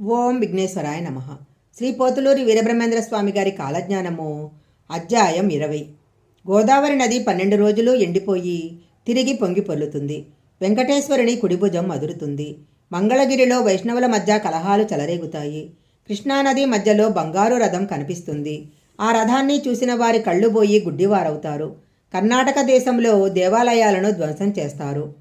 ఓం విఘ్నేశ్వరాయ నమ. శ్రీ పోతులూరి వీరబ్రహ్మేంద్ర స్వామి గారి కాలజ్ఞానము అధ్యాయం ఇరవై. గోదావరి నది పన్నెండు రోజులు ఎండిపోయి తిరిగి పొంగి పొల్లుతుంది వెంకటేశ్వరుని కుడిభుజం అదురుతుంది. మంగళగిరిలో వైష్ణవుల మధ్య కలహాలు చెలరేగుతాయి. కృష్ణానది మధ్యలో బంగారు రథం కనిపిస్తుంది. ఆ రథాన్ని చూసిన వారి కళ్ళు పోయి గుడ్డివారవుతారు. కర్ణాటక దేశంలో దేవాలయాలను ధ్వంసం చేస్తారు.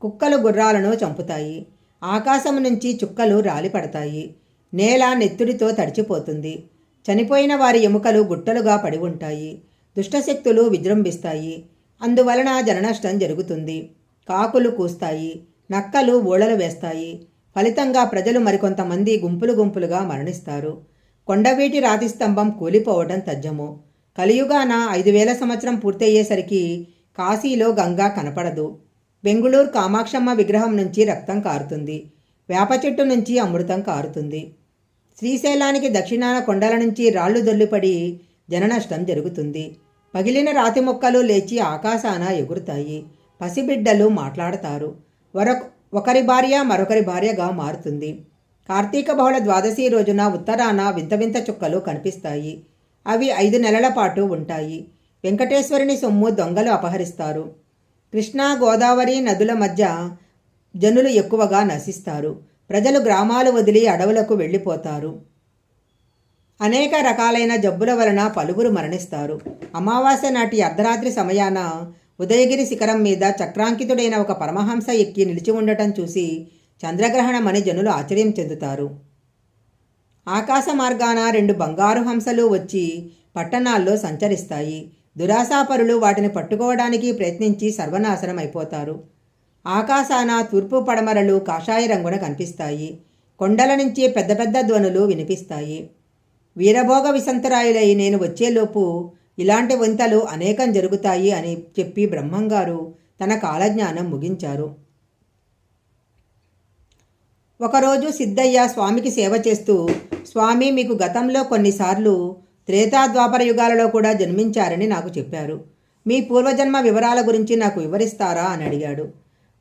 కుక్కలు గుర్రాలను చంపుతాయి. ఆకాశం నుంచి చుక్కలు రాలిపడతాయి నేల నెత్తుడితో తడిచిపోతుంది. చనిపోయిన వారి ఎముకలు గుట్టలుగా పడి ఉంటాయి. దుష్టశక్తులు విజృంభిస్తాయి. అందువలన జననష్టం జరుగుతుంది. కాకులు కూస్తాయి. నక్కలు ఊళలు వేస్తాయి. ఫలితంగా ప్రజలు మరికొంతమంది గుంపులు గుంపులుగా మరణిస్తారు. కొండవీటి రాతి స్తంభం కూలిపోవడం తజ్జము. కలియుగాన ఐదు వేల సంవత్సరం పూర్తయ్యేసరికి కాశీలో గంగా కనపడదు. బెంగుళూరు కామాక్షమ్మ విగ్రహం నుంచి రక్తం కారుతుంది. వేప చెట్టు నుంచి అమృతం కారుతుంది. శ్రీశైలానికి దక్షిణాన కొండల నుంచి రాళ్ళు దొల్లిపడి జననష్టం జరుగుతుంది. పగిలిన రాతి మొక్కలు లేచి ఆకాశాన ఎగురుతాయి. పసిబిడ్డలు మాట్లాడతారు. వరొక ఒకరి భార్య మరొకరి భార్యగా మారుతుంది. కార్తీక బహుళ ద్వాదశి రోజున ఉత్తరాన వింత వింత చుక్కలు కనిపిస్తాయి. అవి ఐదు నెలల పాటు ఉంటాయి. వెంకటేశ్వరుని సొమ్ము దొంగలు అపహరిస్తారు. కృష్ణా గోదావరి నదుల మధ్య జనులు ఎక్కువగా నశిస్తారు. ప్రజలు గ్రామాలు వదిలి అడవులకు వెళ్ళిపోతారు. అనేక రకాలైన జబ్బుల వలన పలువురు మరణిస్తారు. అమావాస్య నాటి అర్ధరాత్రి సమయాన ఉదయగిరి శిఖరం మీద చక్రాంకితుడైన ఒక పరమహంస ఎక్కి నిలిచి ఉండటం చూసి చంద్రగ్రహణమని జనులు ఆశ్చర్యం చెందుతారు. ఆకాశ మార్గాన రెండు బంగారు హంసలు వచ్చి పట్టణాల్లో సంచరిస్తాయి. దురాశాపరులు వాటిని పట్టుకోవడానికి ప్రయత్నించి సర్వనాశనం అయిపోతారు. ఆకాశాన తూర్పు పడమరలు కాషాయ రంగున కనిపిస్తాయి. కొండల నుంచి పెద్ద పెద్ద ధ్వనులు వినిపిస్తాయి. వీరభోగ విసంతరాయులై నేను వచ్చేలోపు ఇలాంటి వింతలు అనేకం జరుగుతాయి అని చెప్పి బ్రహ్మంగారు తన కాలజ్ఞానం ముగించారు. ఒకరోజు సిద్ధయ్య స్వామికి సేవ చేస్తూ స్వామి మీకు గతంలో కొన్నిసార్లు త్రేతా ద్వాపర యుగాలలో కూడా జన్మించారని నాకు చెప్పారు. మీ పూర్వజన్మ వివరాల గురించి నాకు వివరిస్తారా అని అడిగాడు.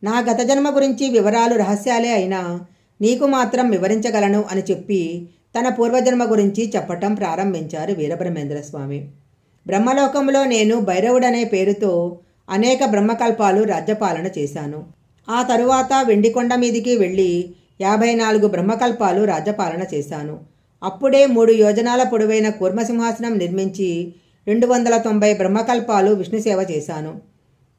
నా గత జన్మ గురించి వివరాలు రహస్యాలే అయినా నీకు మాత్రం వివరించగలను అని చెప్పి తన పూర్వజన్మ గురించి చెప్పటం ప్రారంభించారు వీరబ్రహ్మేంద్ర స్వామి బ్రహ్మలోకంలో నేను భైరవుడనే పేరుతో అనేక బ్రహ్మకల్పాలు రాజ్యపాలన చేశాను. ఆ తరువాత వెండికొండ మీదికి వెళ్ళి యాభై నాలుగు బ్రహ్మకల్పాలు రాజ్యపాలన చేశాను. అప్పుడే మూడు యోజనాల పొడవైన కూర్మసింహాసనం నిర్మించి రెండు వందల తొంభై బ్రహ్మకల్పాలు విష్ణు సేవ చేశాను.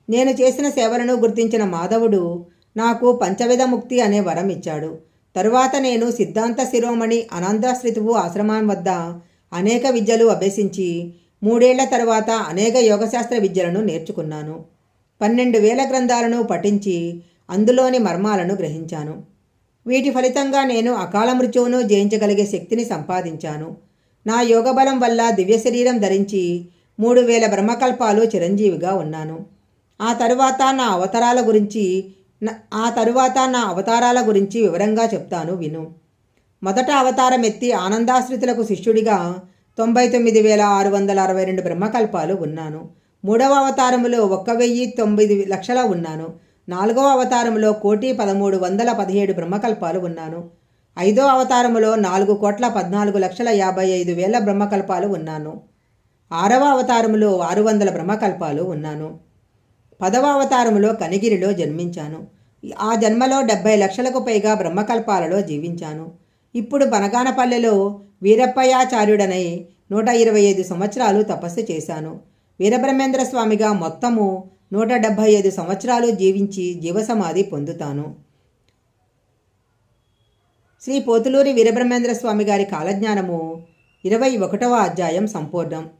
నేను చేసిన సేవలను గుర్తించిన మాధవుడు నాకు పంచవిధ ముక్తి అనే వరం ఇచ్చాడు. తరువాత నేను సిద్ధాంత శిరోమణి అనంతశ్రితువు ఆశ్రమం వద్ద అనేక విద్యలు అభ్యసించి మూడేళ్ళ తర్వాత అనేక యోగశాస్త్ర విద్యలను నేర్చుకున్నాను. పన్నెండు వేల గ్రంథాలను పఠించి అందులోని మర్మాలను గ్రహించాను. వీటి ఫలితంగా నేను అకాల మృత్యువును జయించగలిగే శక్తిని సంపాదించాను. నా యోగబలం వల్ల దివ్య శరీరం ధరించి మూడు వేల బ్రహ్మకల్పాలు చిరంజీవిగా ఉన్నాను. ఆ తరువాత నా అవతారాల గురించి ఆ తరువాత నా అవతారాల గురించి వివరంగా చెప్తాను విను. మొదట అవతారం ఎత్తి ఆనందాశ్రితులకు శిష్యుడిగా తొంభై తొమ్మిది వేల ఆరు వందల అరవై రెండు బ్రహ్మకల్పాలు ఉన్నాను. మూడవ అవతారములో ఒక్క వెయ్యి తొమ్మిది లక్షల ఉన్నాను. నాలుగవ అవతారములో కోటి పదమూడు వందల పదిహేడు బ్రహ్మకల్పాలు ఉన్నాను. ఐదో అవతారములో నాలుగు కోట్ల పద్నాలుగు లక్షల యాభై ఐదు వేల బ్రహ్మకల్పాలు ఉన్నాను. ఆరవ అవతారములో ఆరు వందల బ్రహ్మకల్పాలు ఉన్నాను. పదవ అవతారములో కనిగిరిలో జన్మించాను. ఆ జన్మలో డెబ్బై లక్షలకు పైగా బ్రహ్మకల్పాలలో జీవించాను. ఇప్పుడు బనగానపల్లెలో వీరప్పయాచార్యుడనై నూట ఇరవై ఐదు సంవత్సరాలు తపస్సు చేశాను. వీరబ్రహ్మేంద్ర స్వామిగా మొత్తము నూట డెబ్భై ఐదు సంవత్సరాలు జీవించి జీవసమాధి పొందుతాను. శ్రీ పోతులూరి వీరబ్రహ్మేంద్ర స్వామి గారి కాలజ్ఞానము ఇరవై ఒకటవ అధ్యాయం సంపూర్ణం.